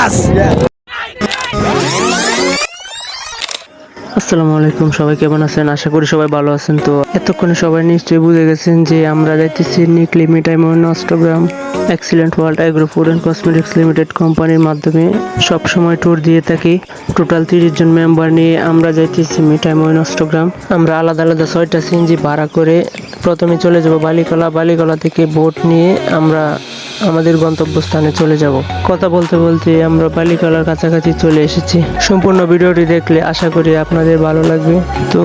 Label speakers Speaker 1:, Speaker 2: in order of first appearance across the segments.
Speaker 1: ইয়াস
Speaker 2: আসসালামু আলাইকুম, সবাই কেমন আছেন? আশা করি সবাই ভালো আছেন। তো এতক্ষণে সবাই নিশ্চয়ই বুঝে গেছেন যে আমরা যাইতেছি Nikli Mithamoin Austagram excellent world agro food and cosmetics limited কোম্পানির মাধ্যমে সব সময় ট্যুর দিয়ে থাকি। টোটাল তিরিশ জন মেম্বার নিয়ে আমরা যাইতেছি মিঠাই মোহন অষ্টগ্রাম আমরা আলাদা আলাদা ছয়টা সিএনজি ভাড়া করে প্রথমে চলে যাব বালিকলা। বালিকলা থেকে বোট নিয়ে আমরা আমাদের গন্তব্যস্থানে চলে যাব। কথা বলতে বলতে আমরা বালিকলার কাছাকাছি চলে এসেছি। সম্পূর্ণ ভিডিওটি দেখলে আশা করি আপনাদের ভালো লাগবে। তো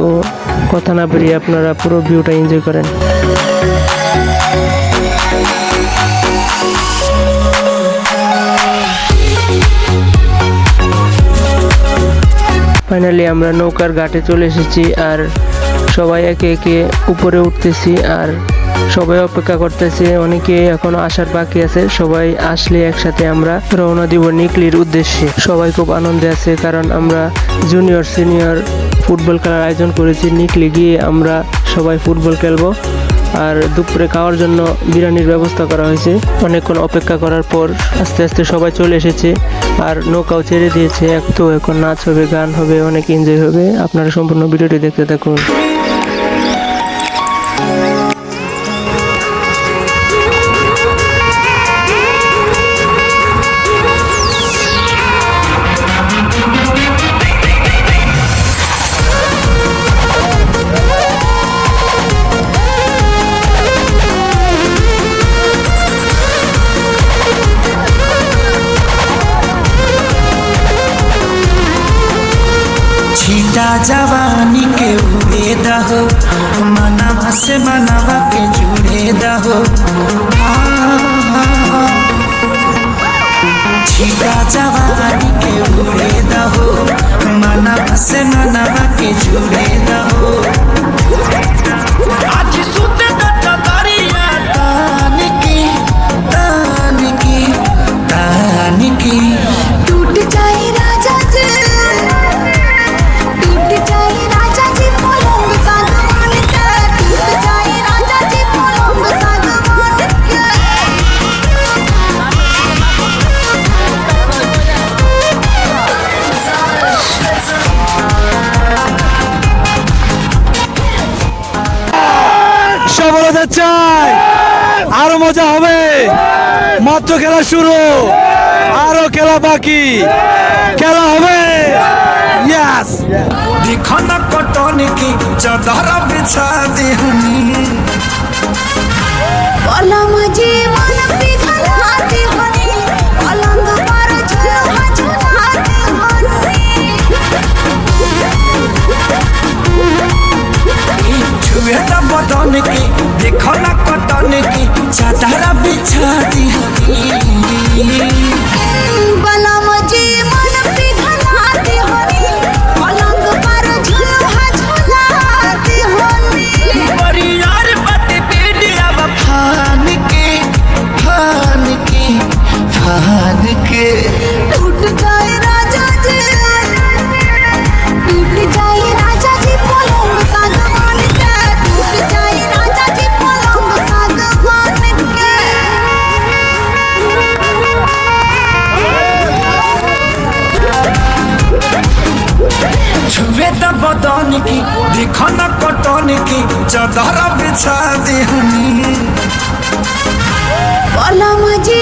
Speaker 2: কথা না বেরিয়ে আপনারা পুরো ভিউটা এনজয় করেন। ফাইনালি আমরা নৌকার ঘাটে চলে এসেছি আর সবাই একে একে উপরে উঠতেছি আর সবাই অপেক্ষা করতেছে, অনেকে এখনও আসার বাকি আছে, সবাই আসলে একসাথে আমরা রওনা দিব নিকলির উদ্দেশ্যে। সবাই খুব আনন্দে আছে কারণ আমরা জুনিয়র সিনিয়র ফুটবল খেলার আয়োজন করেছি, নিকলি গিয়ে আমরা সবাই ফুটবল খেলব আর দুপুরে খাওয়ার জন্য বিরিয়ানির ব্যবস্থা করা হয়েছে। অনেকক্ষণ অপেক্ষা করার পর আস্তে আস্তে সবাই চলে এসেছে আর নৌকাও ছেড়ে দিয়েছে। এক তো এখন নাচ হবে, গান হবে, অনেক এনজয় হবে। আপনারা সম্পূর্ণ ভিডিওটি দেখতে থাকুন।
Speaker 3: छीटा जवानी के उड़े दहो मनवा से मनवा के जुड़े दहो छीटा जवानी के उड़े दहो मनवा से मनवा के जुड़े दहो
Speaker 1: বাজার চাই আরও মজা হবে। মাত্র খেলা শুরু। আরও খেলা বাকি। খেলা হবে।
Speaker 3: Thank you. देखो न कटन की चादर बिछा देहनी
Speaker 4: কি
Speaker 3: দেখো না কটন কি চাদর বিছা দেহনি বলা মাঝে